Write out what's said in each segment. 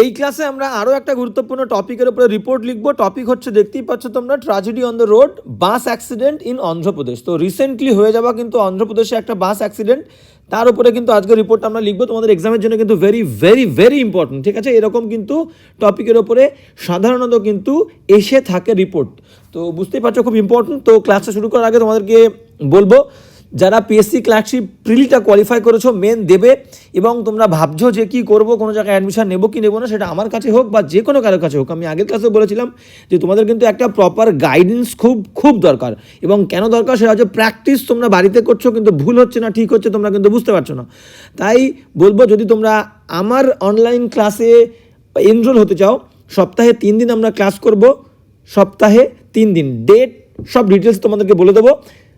এই ক্লাসে আমরা আরও একটা গুরুত্বপূর্ণ টপিকের উপরে রিপোর্ট লিখব। টপিক হচ্ছে, দেখতেই পাচ্ছ তোমরা tragedy on the road bus accident in Andhra Pradesh তো রিসেন্টলি হয়ে যাওয়া কিন্তু অন্ধ্রপ্রদেশে একটা বাস অ্যাক্সিডেন্ট তার উপরে কিন্তু আজকের রিপোর্টটা আমরা লিখব। তোমাদের এক্সামের জন্য কিন্তু ভেরি ভেরি ভেরি ইম্পর্টেন্ট ঠিক আছে? এরকম কিন্তু টপিকের ওপরে সাধারণত কিন্তু এসে থাকে রিপোর্ট তো বুঝতেই পারছ, খুব ইম্পর্টেন্ট তো ক্লাসটা শুরু করার আগে তোমাদেরকে বলব যারা পিএসসি ক্লার্কশিপ প্রিলিটা কোয়ালিফাই করেছ মেন দেবে এবং তোমরা ভাবছ যে কি করব, কোনো জায়গায় অ্যাডমিশন নেব কি নেব না, সেটা আমার কাছে হোক বা যে কোনো কারোর কাছে হোক। আমি আগের ক্লাসে বলেছিলাম যে তোমাদের কিন্তু একটা প্রপার গাইডেন্স খুব খুব দরকার এবং কেন দরকার সেটা হচ্ছে প্র্যাকটিস তোমরা বাড়িতে করছ কিন্তু ভুল হচ্ছে না, ঠিক হচ্ছে, তোমরা কিন্তু বুঝতে পারছ না। তাই বলব যদি তোমরা আমার অনলাইন ক্লাসে এনরোল হতে চাও, সপ্তাহে তিন দিন আমরা ক্লাস করব, সপ্তাহে তিন দিন। ডেট সব ডিটেলস তোমাদেরকে বলে দেবো।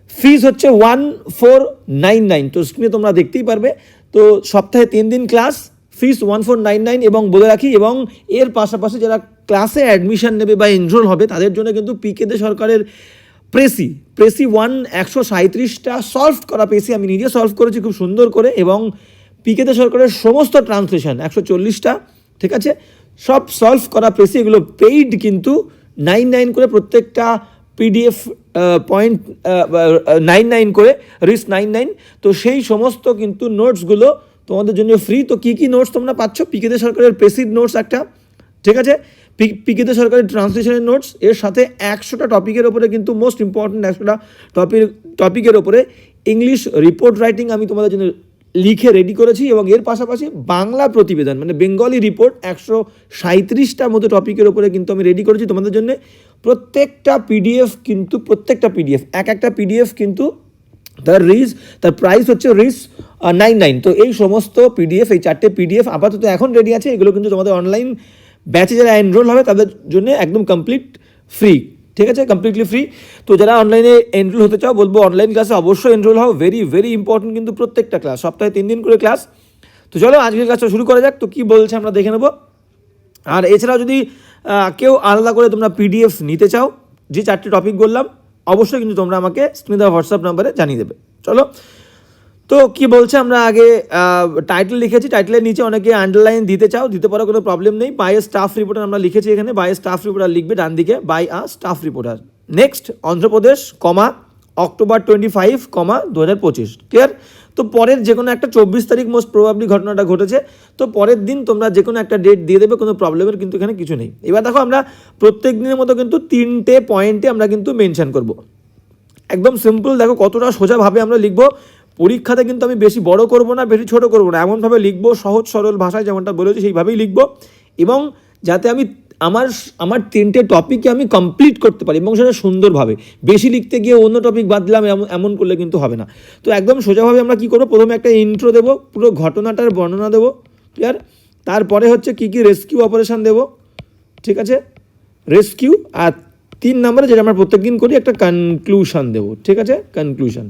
ফিস হচ্ছে ওয়ান ফোর নাইন নাইন তো স্ক্রিনে তোমরা দেখতেই পারবে। তো সপ্তাহে তিন দিন class fees one four nine nine এবং বলে রাখি, এবং এর পাশাপাশি যারা ক্লাসে অ্যাডমিশন নেবে বা এনরোল হবে, তাদের জন্য কিন্তু পিকেদে সরকারের প্রেসি প্রেসি ওয়ান একশো সাঁত্রিশটা সলভ করা পেসি আমি নিজে সলভ করেছি খুব সুন্দর করে, এবং পিকেতে সরকারের সমস্ত ট্রান্সলেশন একশো চল্লিশটা, ঠিক আছে? সব সলভ করা পেসি এগুলো পেইড কিন্তু নাইন নাইন করে প্রত্যেকটা পিডিএফ পয়েন্ট নাইন নাইন করে রিস নাইন নাইন তো সেই সমস্ত কিন্তু নোটসগুলো তোমাদের জন্য ফ্রি তো কী কী নোটস তোমরা পাচ্ছ? পিকেতে সরকারের প্রেসিড নোটস একটা। ঠিক আছে? পিকেতে সরকারের ট্রান্সলেশনের নোটস এর সাথে একশোটা টপিকের ওপরে কিন্তু মোস্ট ইম্পর্ট্যান্ট একশোটা টপিক টপিকের ওপরে ইংলিশ রিপোর্ট রাইটিং আমি তোমাদের জন্য লিখে রেডি করেছি এবং এর পাশাপাশি বাংলা প্রতিবেদন মানে বেঙ্গলি রিপোর্ট একশো সাঁত্রিশটার মতো টপিকের ওপরে কিন্তু আমি রেডি করেছি তোমাদের জন্য। প্রত্যেকটা পিডিএফ কিন্তু, প্রত্যেকটা পিডিএফ এক একটা পিডিএফ কিন্তু তার রিস তার প্রাইস হচ্ছে রিস নাইন নাইন তো এই সমস্ত পিডিএফ এই চারটে পিডিএফ আপাতত এখন রেডি আছে, এগুলো কিন্তু তোমাদের অনলাইন ব্যাচে যারা এনরোল হবে তাদের জন্য একদম কমপ্লিট ফ্রি ঠিক আছে কমপ্লিটলি ফ্রি তো যারা অনলাইনে এনরোল হতে চাও, বলব অনলাইন ক্লাসে অবশ্যই এনরোল হও। ভেরি ভেরি ইম্পর্টেন্ট কিন্তু প্রত্যেকটা ক্লাস সপ্তাহে তিন দিন করে ক্লাস তো চলো, আজকের ক্লাসটা শুরু করা যাক। তো কী বলছে আমরা দেখে নেব। আর এছাড়াও যদি কেউ আলাদা করে তোমরা পিডিএফ নিতে চাও, যে চারটে টপিক বললাম, অবশ্যই কিন্তু তোমরা আমাকে স্মিতা হোয়াটসঅ্যাপ নাম্বারে জানিয়ে দেবে। চলো তো কি বলছে, আমরা আগে টাইটেল লিখেছি টাইটেলের নিচে অনেকে আন্ডারলাইন দিতে চাও, দিতে পারো, কোনো প্রবলেম নেই। বাই এ স্টাফ রিপোর্টার আমরা লিখেছি এখানে বাই এ স্টাফ রিপোর্টার লিখবে ডান দিকে by a staff reporter next Andhra Pradesh, comma, October twenty five comma দু হাজার পঁচিশ। ক্লিয়ার তো পরের যে কোনো একটা চব্বিশ তারিখ মোস্ট প্রবাবলি ঘটনাটা ঘটেছে, তো পরের দিন তোমরা যে কোনো একটা ডেট দিয়ে দেবে, কোনো প্রবলেমের কিন্তু এখানে কিছু নেই। এবার দেখো আমরা প্রত্যেক দিনের মতো কিন্তু তিনটে পয়েন্টে আমরা কিন্তু মেনশান করব। একদম সিম্পল দেখো কতটা সোজাভাবে আমরা লিখব। পরীক্ষাতে কিন্তু আমি বেশি বড় করব না, বেশি ছোট করব না। এমনভাবে লিখব, সহজ সরল ভাষায় যেমনটা বলেছি, সেইভাবেই লিখব। এবং যাতে আমি আমার আমার তিনটে টপিককে আমি কমপ্লিট করতে পারি, এবং সেটা সুন্দরভাবে। বেশি লিখতে গিয়ে অন্য টপিক বাদ দিলাম, এমন এমন করলে কিন্তু হবে না। তো একদম সোজাভাবে আমরা কী করব? প্রথমে একটা ইন্ট্রো দেবো, পুরো ঘটনাটার বর্ণনা দেবো ক্লিয়ার তারপরে হচ্ছে কী কী রেস্কিউ অপারেশান দেবো, ঠিক আছে? রেস্কিউ আর তিন নম্বরে যেটা আমরা প্রত্যেক দিন করি, একটা কনক্লুশন দেবো, ঠিক আছে? কনক্লুশন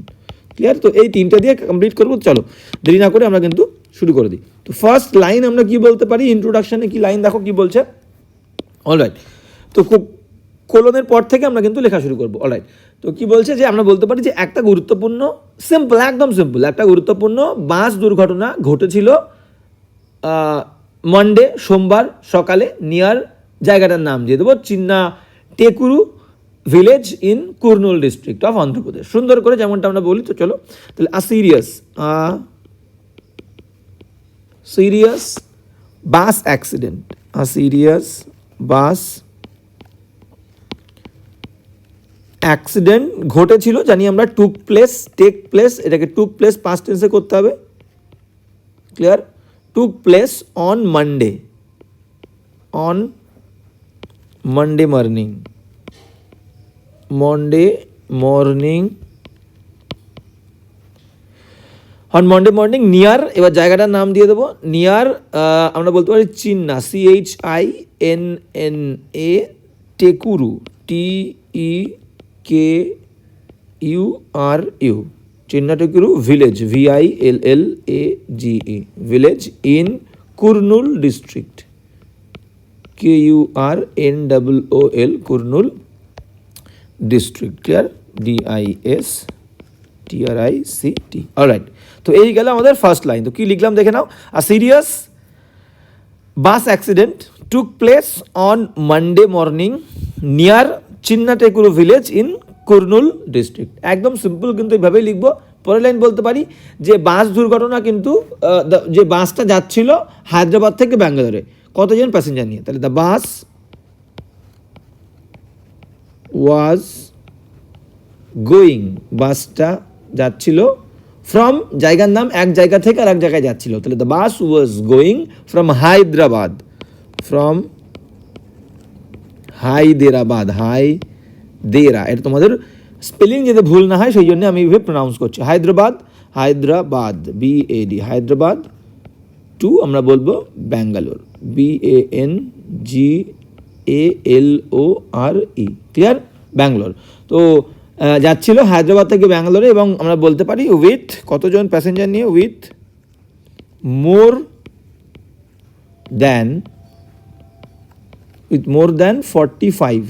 ক্লিয়ার তো এই তিনটা দিয়ে কমপ্লিট করব, চলো। দেরি না করে আমরা কিন্তু শুরু করে দিই। তো ফার্স্ট লাইন আমরা কি বলতে পারি? ইন্ট্রোডাকশানে কি লাইন দেখো কি বলছে? অলরাইট তো খুব কোলনের পর থেকে আমরা কিন্তু লেখা শুরু করব। অলরাইট তো কি বলছে যে আমরা বলতে পারি যে একটা গুরুত্বপূর্ণ সিম্পল একদম সিম্পল একটা গুরুত্বপূর্ণ বাস দুর্ঘটনা ঘটেছিল মন্ডে সোমবার সকালে নিয়ার জায়গাটার নাম দিয়ে দেবো Chinna Tekuru village in Kurnool district of Andhra Pradesh সুন্দর করে যেমনটা আমরা বলি, তো চলো, তাহলে a serious bus accident serious bus accident ঘটেছিল, জানি আমরা টুক প্লেস টেক প্লেস এটাকে টুক প্লেস পাস্ট টেন্সে করতে হবে। Clear took place on Monday on Monday morning Monday morning on Monday morning near এবার জায়গাটার নাম দিয়ে দেবো। নিয়ার আমরা বলতে পারি Chinna C H I N N A Tekuru T E K U R U Chinna Tekuru village V I L L A G E village in Kurnool district K U R N double O L Kurnool district clear D I C T alright তো এই গেল আমাদের first line তো কি লিখলাম দেখে নাও? আর serious bus accident took place on Monday morning near Chinnatekuru village in Kurnool district একদম সিম্পল কিন্তু এইভাবেই লিখব। পরের লাইন বলতে পারি যে বাস দুর্ঘটনা কিন্তু যে বাসটা যাচ্ছিল হায়দ্রাবাদ থেকে ব্যাঙ্গালোরে। কতজন প্যাসেঞ্জার নিয়ে? তাহলে দ্য বাস ওয়াজ গোয়িং বাসটা যাচ্ছিল ফ্রম জায়গার নাম এক জায়গা থেকে আর এক জায়গায় যাচ্ছিল। তাহলে the bus was going from Hyderabad from Hyderabad Hyderabad এটা তোমাদের স্পেলিং যাতে ভুল না হয়, সেই জন্য আমি এইভাবে প্রনাউন্স করছি। Hyderabad Hyderabad B A D Hyderabad to আমরা বলব Bangalore B A N G A L O R E clear Bangalore. তো যাচ্ছিল হায়দ্রাবাদ থেকে ব্যাঙ্গালোরে এবং আমরা বলতে পারি উইথ কতজন প্যাসেঞ্জার নিয়ে? With more than with more than 45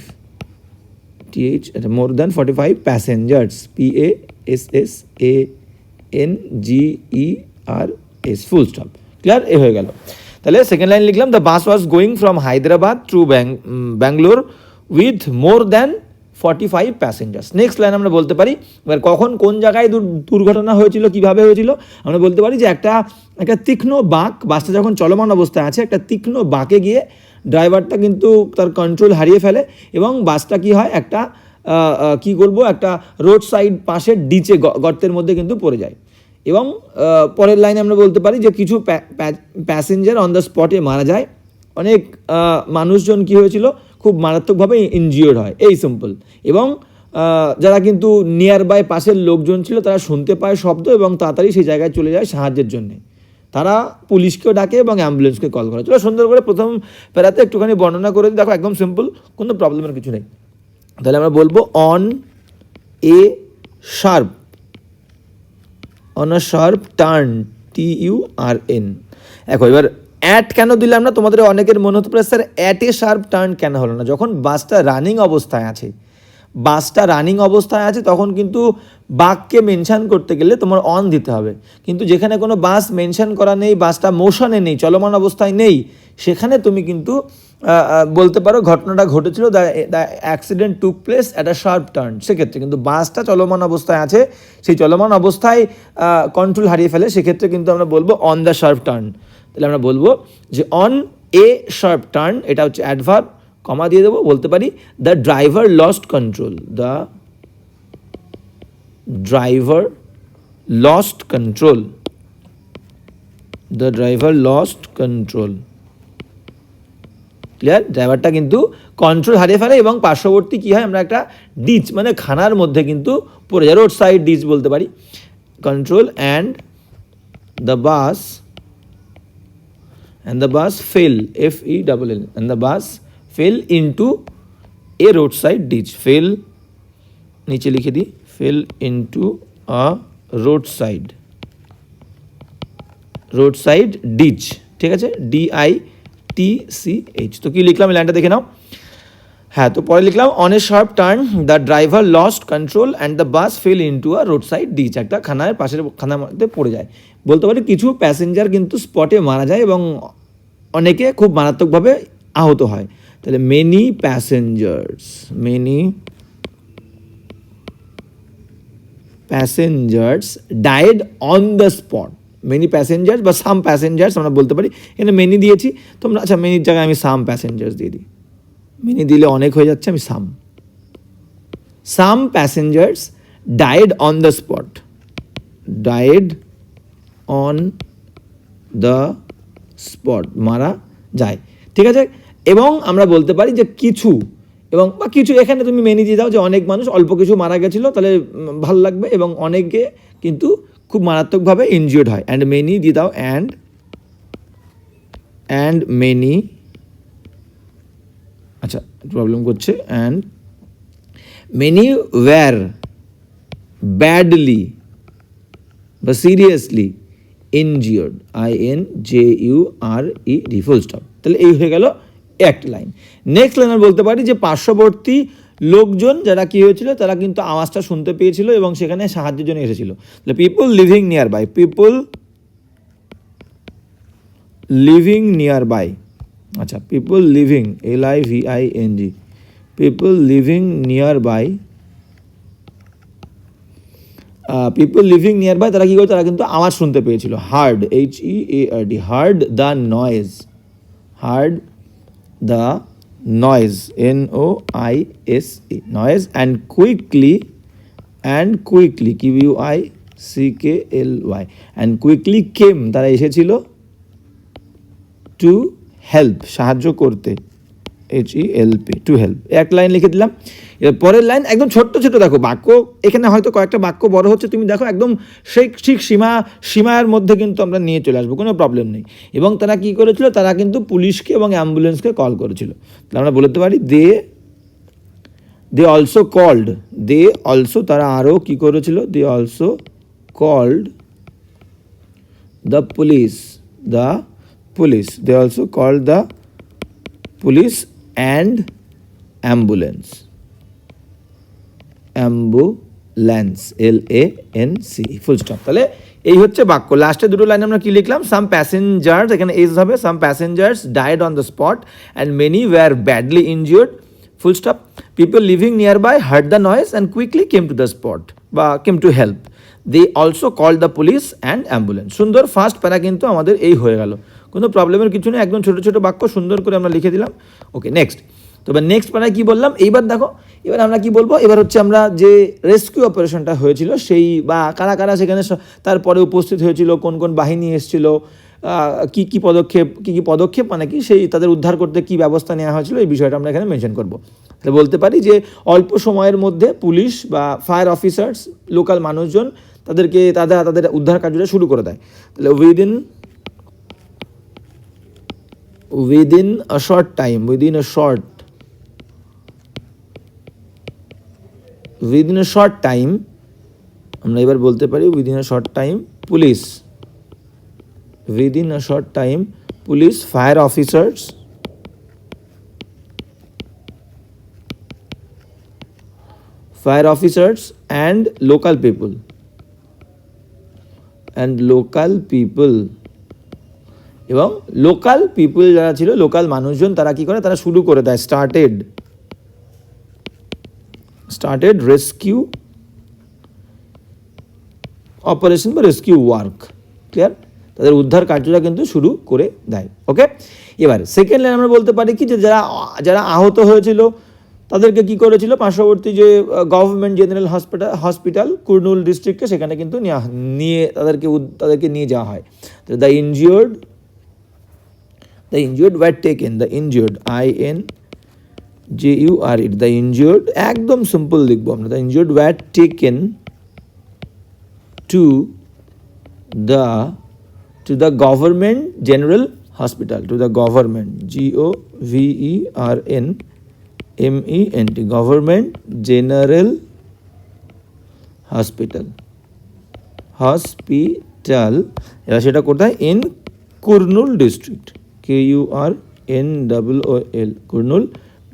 th more than 45 passengers, p a s s a n g e r s, full stop clear এ হয়ে গেল। তাহলে সেকেন্ড লাইন লিখলাম the bus was going from Hyderabad to Bangalore with more than forty five passengers next line আমরা বলতে পারি, এবার কখন কোন জায়গায় দুর- দুর্ঘটনা হয়েছিল, কীভাবে হয়েছিল? আমরা বলতে পারি যে একটা একটা তীক্ষ্ণ বাঁক, বাসটা যখন চলমান অবস্থায় আছে, একটা তীক্ষ্ণ বাঁকে গিয়ে ড্রাইভারটা কিন্তু তার কন্ট্রোল হারিয়ে ফেলে এবং বাসটা কি হয়? একটা কি বলব? একটা রোড সাইড পাশের ডিচে গর্তের মধ্যে কিন্তু পড়ে যায়। এবং পরের লাইনে আমরা বলতে পারি যে কিছু প্যাসেঞ্জার অন দ্য স্পটে মারা যায়। অনেক মানুষজন কি হয়েছিল? খুব মারাত্মকভাবে ইনজিওর্ড হয়। এই সিম্পল এবং যারা কিন্তু নিয়ার বাই পাশের লোকজন ছিল, তারা শুনতে পায় শব্দ এবং তাড়াতাড়ি সেই জায়গায় চলে যায় সাহায্যের জন্যে। তারা পুলিশকেও ডাকে এবং অ্যাম্বুলেন্সকে কল করে। চলো সুন্দর করে প্রথম প্যারাতে একটুখানি বর্ণনা করে দিই। দেখো, একদম সিম্পল কোনো প্রবলেমের কিছু নেই। তাহলে আমরা বলব on a sharp on sharp turn T U R N এখন এবার অ্যাট কেন দিলাম না? তোমাদের অনেকের মনে হতে পারে, স্যার অ্যাট শার্প টার্ন কেন হলো না? যখন বাসটা রানিং অবস্থায় আছে বাসটা রানিং অবস্থায় আছে, তখন কিন্তু বাঘকে মেনশান করতে গেলে তোমার অন দিতে হবে। কিন্তু যেখানে কোনো বাস মেনশান করা নেই বাসটা মোশনে নেই, চলমান অবস্থায় নেই, সেখানে তুমি কিন্তু বলতে পারো ঘটনাটা ঘটেছিল the the accident took place at a sharp turn সেক্ষেত্রে কিন্তু বাসটা চলমান অবস্থায় আছে, সেই চলমান অবস্থায় কন্ট্রোল হারিয়ে ফেলে, সেক্ষেত্রে কিন্তু আমরা বলব অন দ্য শার্প টার্ন তাহলে আমরা বলব যে অন এ শার্প টার্ন এটা হচ্ছে অ্যাডভার্ব কমা দিয়ে দেবো, বলতে পারি the driver lost control the driver lost control the driver lost control clear ড্রাইভারটা কিন্তু কন্ট্রোল হারিয়ে ফেলে এবং পার্শ্ববর্তী কী হয়? আমরা একটা ডিচ মানে খানার মধ্যে কিন্তু পড়ে যায় রোড সাইড ডিচ বলতে পারি। Control and the bus and the bus fell F E double L and the bus fell into a road side ditch fell নিচে লিখে দিই fell into a road side road side ditch ঠিক আছে? D I T C H তো কি লিখলাম? লাইনটা দেখে নাও। হ্যাঁ তো পরে লিখলাম on a sharp turn the driver lost control and the bus fell into a road side ditch একটা খানার পাশের খানার মধ্যে পড়ে যায়। বলতে পারি কিছু প্যাসেঞ্জার কিন্তু স্পটে মারা যায় এবং অনেকে খুব মারাত্মকভাবে আহত হয়। তাহলে many passengers many passengers died on the spot many passengers বা সাম প্যাসেঞ্জার্স আমরা বলতে পারি, এখানে মেনি দিয়েছি। তোমরা আচ্ছা মেনির জায়গায় আমি সাম প্যাসেঞ্জার্স দিয়ে দিই। মেনি দিলে অনেক হয়ে যাচ্ছে, আমি some some passengers died on the spot died on the spot মারা যায়। ঠিক আছে? এবং আমরা বলতে পারি যে কিছু, এবং বা কিছু, এখানে তুমি মেনে দিয়ে দাও যে অনেক মানুষ, অল্প কিছু মারা গেছিল, তাহলে ভালো লাগবে, এবং অনেকে কিন্তু খুব মারাত্মকভাবে ইনজিওর্ড হয়। অ্যান্ড মেনি দিয়ে দাও অ্যান্ড অ্যান্ড মেনি আচ্ছা প্রবলেম করছে। অ্যান্ড মেনি ওয়্যার ব্যাডলি বা seriously injured I N J U R E D full stop তাহলে এই হয়ে গেল একটা লাইন নেক্সট লাইন বলতে পারি যে পার্শ্ববর্তী লোকজন, যারা কী হয়েছিল, তারা কিন্তু আওয়াজটা শুনতে পেয়েছিল এবং সেখানে সাহায্যের জন্য এসেছিল। তাহলে people living nearby people living nearby আচ্ছা people living L I V I N G people living nearby people living nearby তারা কী করে তারা কিন্তু আওয়াজ শুনতে পেয়েছিল। Heard H E A R D heard the noise heard the noise N O I S E noise and quickly and quickly Q U I C K L Y and quickly came তারা এসেছিল to help সাহায্য করতে। H E L P to help এক line লিখে দিলাম। এবার পরের line একদম ছোট্ট ছোট দেখো, বাক্য। এখানে হয়তো কয়েকটা বাক্য বড় হচ্ছে, তুমি দেখো একদম সেই ঠিক সীমা, সীমার মধ্যে কিন্তু আমরা নিয়ে চলে আসব, কোনো প্রবলেম নেই। এবং তারা কি করেছিল? তারা কিন্তু পুলিশকে এবং অ্যাম্বুলেন্সকে কল করেছিল। আমরা বলতে পারি they they also called they also তারা আরও কী করেছিল? They also called the police the police they also called the police and ambulance. Ambulance L A N C full stop তাহলে এই হচ্ছে বাক্য। লাস্টে দুটো লাইন আমরা কি লিখলাম? সাম প্যাসেঞ্জার্স এখানে এজ হবে। Some passengers died on the spot and many were badly injured full stop people living nearby heard the noise and quickly came to the spot বা came to help they also call the police and ambulance সুন্দর first para কিন্তু আমাদের এই হয়ে গেল। কোনো প্রবলেমের কিছু নেই, একদম ছোটো ছোটো বাক্য সুন্দর করে আমরা লিখে দিলাম। ওকে নেক্সট তবে নেক্সট প্যারায় কী বললাম? এইবার দেখো, এবার আমরা কি বলব? এবার হচ্ছে আমরা যে রেস্কিউ অপারেশনটা হয়েছিল, সেই বা কারা কারা সেখানে তারপরে উপস্থিত হয়েছিল, কোন কোন বাহিনী এসেছিল কি কি পদক্ষেপ, কি কি পদক্ষেপ মানে কি সেই তাদের উদ্ধার করতে কি ব্যবস্থা নেওয়া হয়েছিল, এই বিষয়টা আমরা এখানে মেনশন করব। তাহলে বলতে পারি যে অল্প সময়ের মধ্যে পুলিশ বা ফায়ার অফিসার্স লোকাল মানুষজন তাদেরকে তাদের তাদের উদ্ধার কার্যটা শুরু করে দেয়। তাহলে within within a short time within a short within a short time আমরা এবার বলতে পারি within a short time police within a short time police fire officers fire officers and local people and local people এবং local people যারা ছিল local মানুষজন, তারা কি করে? তারা শুরু করে দেয় স্টার্টেড স্টার্টেড রেস্কিউ অপারেশন বা রেস্কিউ ওয়ার্ক ক্লিয়ার তাদের উদ্ধার কার্যটা কিন্তু শুরু করে দেয়। ওকে এবার সেকেন্ড লাইন আমরা বলতে পারি কি যে যারা যারা আহত হয়েছিল, তাদেরকে কি করেছিল? পার্শ্ববর্তী যে government general hospital hospital Kurnool ডিস্ট্রিক্টে সেখানে কিন্তু নিয়ে তাদেরকে তাদেরকে নিয়ে যাওয়া হয়। The injured the injured were taken the injured I N J U R it the injured একদম সিম্পল লিখব আমরা। The injured were taken to the to the government general hospital, to the government, g o v e r n m e n t, government general hospital hospital এবার সেটা কোথায়? In Kurnool district K U R N double O L Kurnool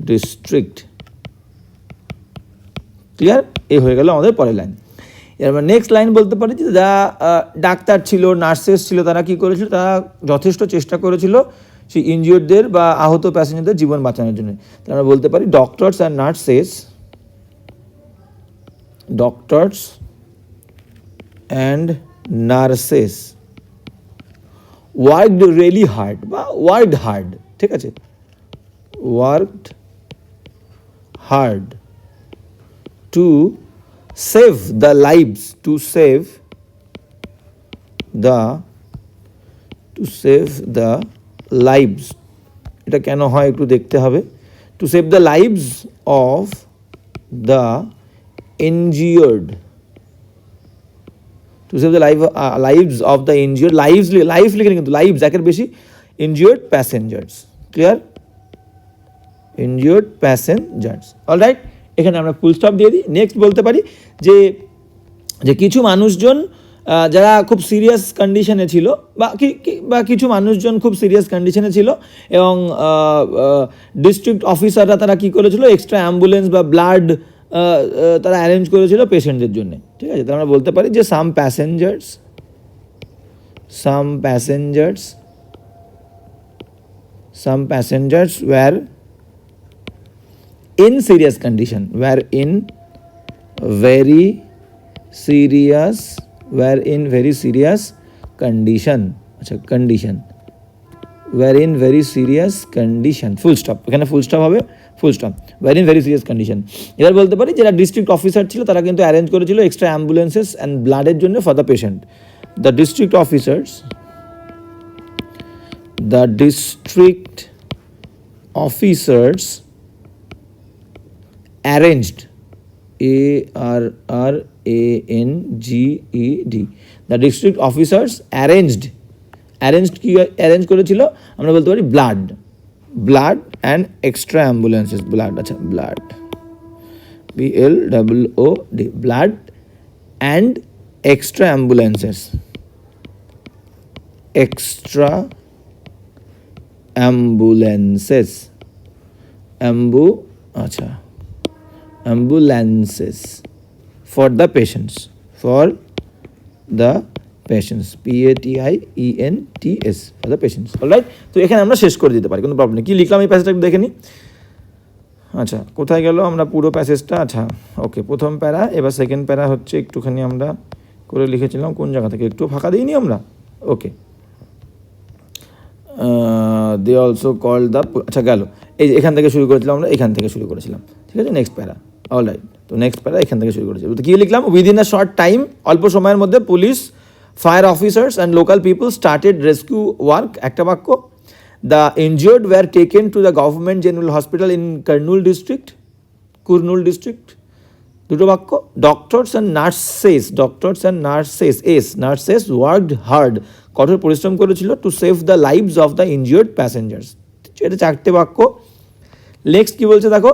district clear এই হয়ে গেল আমাদের পরের line এবার next line বলতে পারি যে আহ, ডাক্তার ছিল নার্সেস ছিল তারা কি করেছিল? তারা যথেষ্ট চেষ্টা করেছিল সেই ইনজিওরদের বা আহত প্যাসেঞ্জারদের জীবন বাঁচানোর জন্য। তাহলে আমরা বলতে পারি doctors and nurses doctors and nurses worked really hard বা ওয়ার্কড হার্ড ঠিক আছে? Worked hard to save the lives to save the to save the lives. এটা কেন হয় একটু দেখতে হবে? To save the lives of the injured to save the live lives of the injured lives life লিখে কিন্তু লাইভস একের বেশি injured passengers clear injured passengers all right এখানে আমরা ফুল স্টপ দিয়ে দিই। নেক্সট বলতে পারি যে যে কিছু মানুষজন যারা খুব সিরিয়াস কন্ডিশনে ছিল, বা বা কিছু মানুষজন খুব সিরিয়াস কন্ডিশনে ছিল, এবং ডিস্ট্রিক্ট অফিসাররা তারা কী করেছিল? এক্সট্রা অ্যাম্বুলেন্স বা ব্লাড তারা অ্যারেঞ্জ করেছিল পেশেন্টদের জন্য। ঠিক আছে তাহলে আমরা বলতে পারি যে some passengers some passengers some passengers were in serious condition were in very serious were in very serious condition আচ্ছা condition were in very serious condition full stop এখানে ফুল স্টপ হবে full stop were very very condition এবার বলতে পারি, যারা district officer ছিল, তারা কিন্তু অ্যারেঞ্জ করেছিল এক্সট্রা অ্যাম্বুলেন্সেস অ্যান্ড ব্লাডের জন্য for the patient the district officers the district officers arranged A R R A N G e D the district officers arranged arranged কি অ্যারেঞ্জ করেছিল? আমরা বলতে পারি blood blood and extra ambulances blood আচ্ছা blood B L double O D blood and extra ambulances extra ambulances অ্যাম্বু আচ্ছা ambulances. For the patients. For the patients, p a T e n t s, for the patients alright তো এখানে আমরা শেষ করে দিতে পারি, কোনো প্রবলেম নেই। কি লিখলাম এই প্যাসেজটা দেখে নিই আচ্ছা কোথায় গেল? আমরা পুরো প্যাসেজটা আচ্ছা ওকে প্রথম প্যারা, এবার সেকেন্ড প্যারা হচ্ছে একটুখানি আমরা করে লিখেছিলাম, কোন জায়গা থেকে? একটু ফাঁকা দিইনি আমরা? Okay they also call the আচ্ছা গেল। এই এখান থেকে শুরু করেছিলাম আমরা, এখান থেকে শুরু করেছিলাম। ঠিক আছে? নেক্সট প্যারা অল রাইট তো নেক্সট প্যারা এখান থেকে শুরু করেছি তো কী লিখলাম? উইদিন আ শর্ট টাইম অল্প সময়ের মধ্যে police fire officers and local people started rescue work একটা বাক্য the injured were taken to the government general hospital in Kurnool district Kurnool district দুটো বাক্য doctors and nurses doctors and nurses S nurses worked hard কঠোর পরিশ্রম করেছিল to save the lives of the injured passengers এটা চারটে বাক্য। Next কী বলছে দেখো?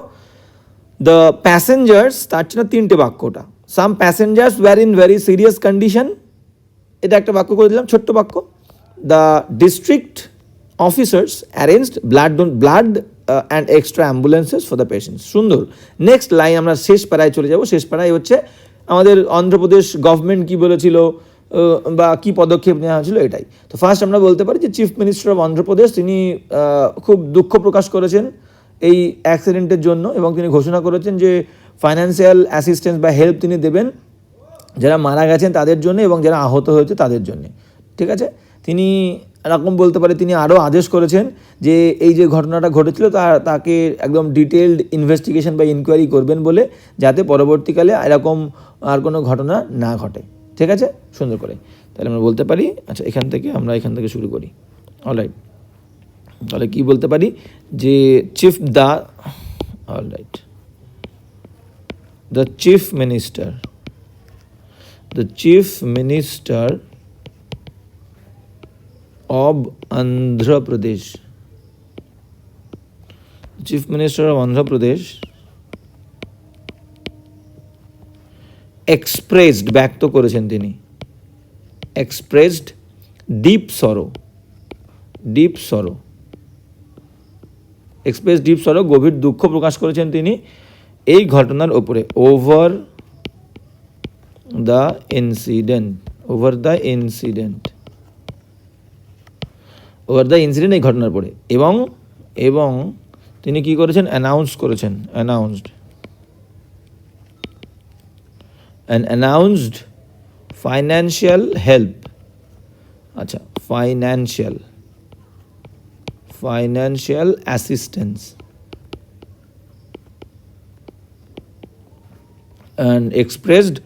দ্য প্যাসেঞ্জার্স তার জন্য তিনটে বাক্যটা। Some passengers were in very serious condition এটা একটা বাক্য করে দিলাম, ছোট্ট বাক্য। The district officers arranged blood blood and extra ambulances for the patients সুন্দর। নেক্সট লাইন আমরা শেষ পাড়ায় চলে যাব। শেষ পাড়ায় হচ্ছে আমাদের অন্ধ্রপ্রদেশ গভর্নমেন্ট কী বলেছিল বা কি পদক্ষেপ নেওয়া হয়েছিল এটাই। তো ফার্স্ট আমরা বলতে পারি যে চিফ মিনিস্টার অফ অন্ধ্রপ্রদেশ, তিনি খুব দুঃখ প্রকাশ করেছেন এই অ্যাক্সিডেন্টের জন্য এবং তিনি ঘোষণা করেছেন যে ফাইন্যান্সিয়াল অ্যাসিস্ট্যান্স বা হেল্প তিনি দেবেন যারা মারা গেছেন তাদের জন্য এবং যারা আহত হয়েছে তাদের জন্য। ঠিক আছে? তিনি এরকম বলতে পারে, তিনি আরও আদেশ করেছেন যে এই যে ঘটনাটা ঘটেছিল, তা, তাকে একদম ডিটেলড ইনভেস্টিগেশন বা ইনকোয়ারি করবেন বলে, যাতে পরবর্তীকালে এরকম আর কোনো ঘটনা না ঘটে। ঠিক আছে? সুন্দর করে। তাহলে আমরা বলতে পারি আচ্ছা এখান থেকে আমরা এখান থেকে শুরু করি। অলরাইট তাহলে কি বলতে পারি? যে chief the alright the chief minister the chief minister of andhra pradesh chief minister of andhra pradesh expressed ব্যক্ত করেছেন তিনি expressed deep sorrow deep sorrow express deep sorrow গভীর দুঃখ প্রকাশ করেছেন তিনি এই ঘটনার ওপরে over the incident over the incident over the incident এই ঘটনার পরে। এবং এবং তিনি কি করেছেন? অ্যানাউন্স করেছেন। Announced and announced financial help আচ্ছা financial financial assistance and expressed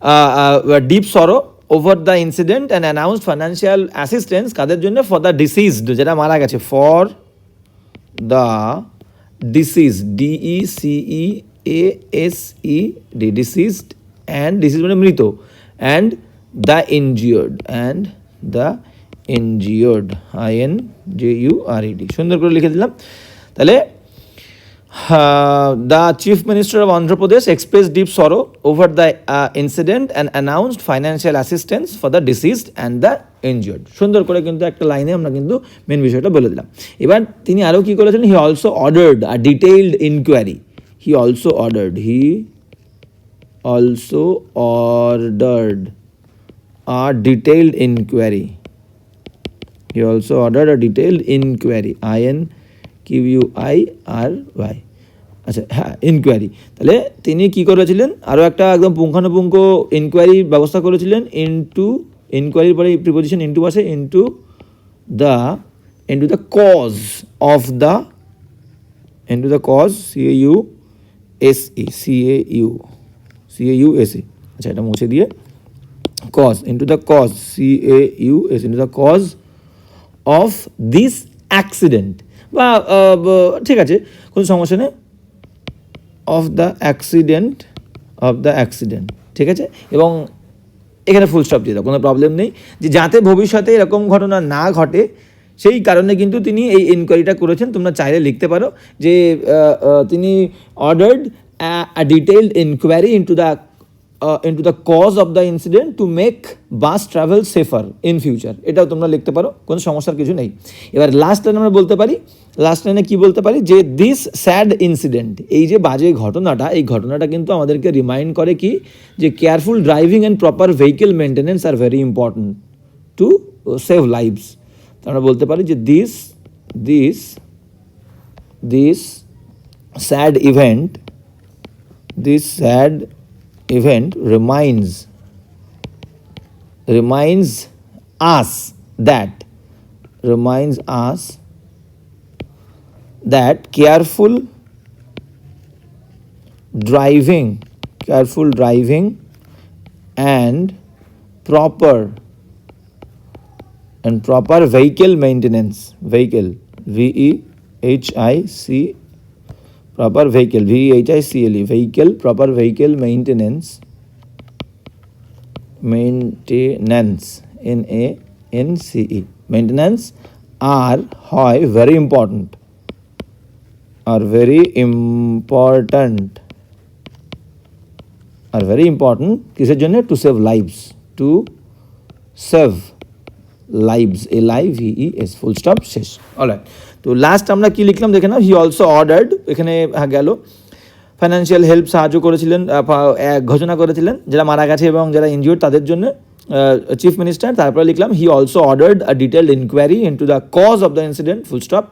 uh, uh, deep sorrow over the incident and announced কাদের জন্য? ফর দ্য ডিসিজড যেটা মারা গেছে। For the deceased D E C E A S E D deceased and deceased মানে মৃত। And the injured and the injured I N J U R E D সুন্দর করে লিখে দিলাম। তাহলে the chief minister of Andhra Pradesh express deep sorrow over the incident and announced financial assistance for the deceased and the injured সুন্দর করে কিন্তু একটা লাইনে আমরা কিন্তু মেন বিষয়টা বলে দিলাম। এবার তিনি আরও কী করেছেন? He also ordered a detailed inquiry he also ordered he also ordered a detailed inquiry he also ordered a detailed inquiry I N Q U I R Y হ্যাঁ ইনকোয়ারি তাহলে তিনি কি করেছিলেন? আরও একটা একদম পুঙ্খানুপুঙ্খ ইনকোয়ারির ব্যবস্থা করেছিলেন ইনটু ইনকোয়ারির পরে প্রিপোজিশন ইনটু আসে into the into the cause of the into the cause C A U S E C A U C A U S E আচ্ছা এটা মুছে দিয়ে cause into the cause C A U S into the cause of this accident বা ঠিক আছে, কোনো সমস্যা নেই। Of the accident of the accident ঠিক আছে? এবং এখানে ফুল স্টপ দিয়ে দাও, কোনো প্রবলেম নেই। যে যাতে ভবিষ্যতে এরকম ঘটনা না ঘটে, সেই কারণে কিন্তু তিনি এই এনকোয়ারিটা করেছেন। তোমরা চাইলে লিখতে পারো যে তিনি ordered a detailed enquiry into the into the cause of the incident to make bus travel safer in future এটাও তোমরা লিখতে পারো, কোনো সমস্যার কিছু নেই। এবার লাস্ট লাইন আমরা বলতে পারি লাস্ট লাইনে কি বলতে পারি? যে দিস স্যাড ইনসিডেন্ট এই যে বাজে ঘটনাটা, এই ঘটনাটা কিন্তু আমাদেরকে রিমাইন্ড করে কি? যে careful driving and proper vehicle maintenance are very important to save lives আমরা বলতে পারি যে this this this sad event this sad event reminds reminds us that reminds us that careful driving careful driving and proper and proper vehicle maintenance vehicle v e h i c proper vehicle v e h i c l e vehicle proper vehicle maintenance maintenance n a n c e maintenance are হয় very important are very important are very important কিসের জন্য to save lives to save lives A live he E S full stop শেষ alright তো last আমরা কি লিখলাম দেখে নাও হি also ordered এখানে হ্যাঁ গেল। ফাইন্যান্সিয়াল হেল্প সাহায্য করেছিলেন ঘোষণা করেছিলেন, যারা মারা গেছে এবং যারা ইনজিওর্ড তাদের জন্য চিফ মিনিস্টার তারপরে লিখলাম he also ordered a detailed inquiry into the cause of the incident full stop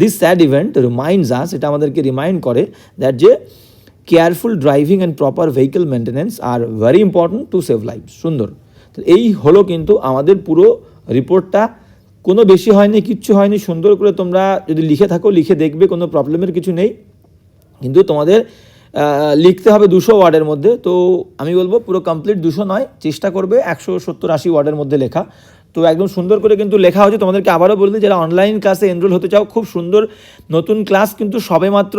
this sad event reminds us এটা আমাদেরকে রিমাইন্ড করে দ্যাট যে careful driving and proper vehicle maintenance are very important to save life সুন্দর। তো এই হলো কিন্তু আমাদের পুরো রিপোর্টটা কোনো বেশি হয়নি, কিচ্ছু হয়নি, সুন্দর করে তোমরা যদি লিখে থাকো, লিখে দেখবে, কোনো প্রবলেমের কিছু নেই। কিন্তু তোমাদের লিখতে হবে দুশো ওয়ার্ডের মধ্যে। তো আমি বলব পুরো কমপ্লিট দুশো নয়, চেষ্টা করবে একশো সত্তর আশি ওয়ার্ডের মধ্যে লেখা। তো একদম সুন্দর করে কিন্তু লেখা হচ্ছে তোমাদেরকে আবারও বলে দিই, যারা অনলাইন ক্লাসে এনরোল হতে চাও, খুব সুন্দর নতুন ক্লাস কিন্তু সবে মাত্র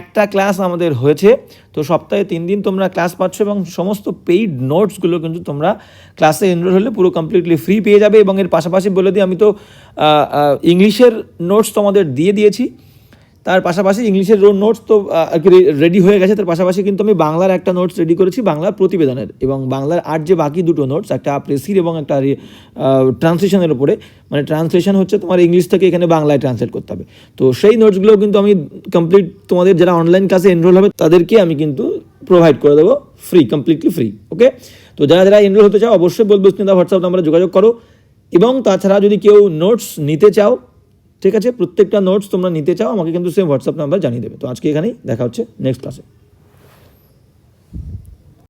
একটা ক্লাস আমাদের হয়েছে। তো সপ্তাহে তিন দিন তোমরা ক্লাস পাচ্ছ এবং সমস্ত পেইড নোটসগুলো কিন্তু তোমরা ক্লাসে এনরোল হলে পুরো কমপ্লিটলি ফ্রি পেয়ে যাবে এবং এর পাশাপাশি বলে দিই, আমি তো ইংলিশের নোটস তোমাদের দিয়ে দিয়েছি। তার পাশাপাশি ইংলিশের নোটস তো আর কি রেডি হয়ে গেছে। তার পাশাপাশি কিন্তু আমি বাংলার একটা নোটস রেডি করেছি, বাংলার প্রতিবেদনের। এবং বাংলার আর যে বাকি দুটো নোটস একটা প্রেসির এবং একটা ট্রান্সলেশনের উপরে। মানে ট্রান্সলেশন হচ্ছে তোমার ইংলিশ থেকে এখানে বাংলায় ট্রান্সলেট করতে হবে। তো সেই নোটসগুলো কিন্তু আমি কমপ্লিট তোমাদের যারা অনলাইন ক্লাসে এনরোল হবে, তাদেরকে আমি কিন্তু প্রোভাইড করে দেবো ফ্রি কমপ্লিটলি ফ্রি ওকে তো যারা যারা এনরোল হতে চাও, অবশ্যই বলব স্ক্রিনে হোয়াটসঅ্যাপ নাম্বারে যোগাযোগ করো। এবং তাছাড়া যদি কেউ নোটস নিতে চাও ঠিক আছে, প্রত্যেকটা নোটস তোমরা নিতে চাও, আমাকে কিন্তু সেম হোয়াটসঅ্যাপ নাম্বার জানিয়ে দেবে। তো আজকে এখানেই, দেখা হচ্ছে নেক্সট ক্লাসে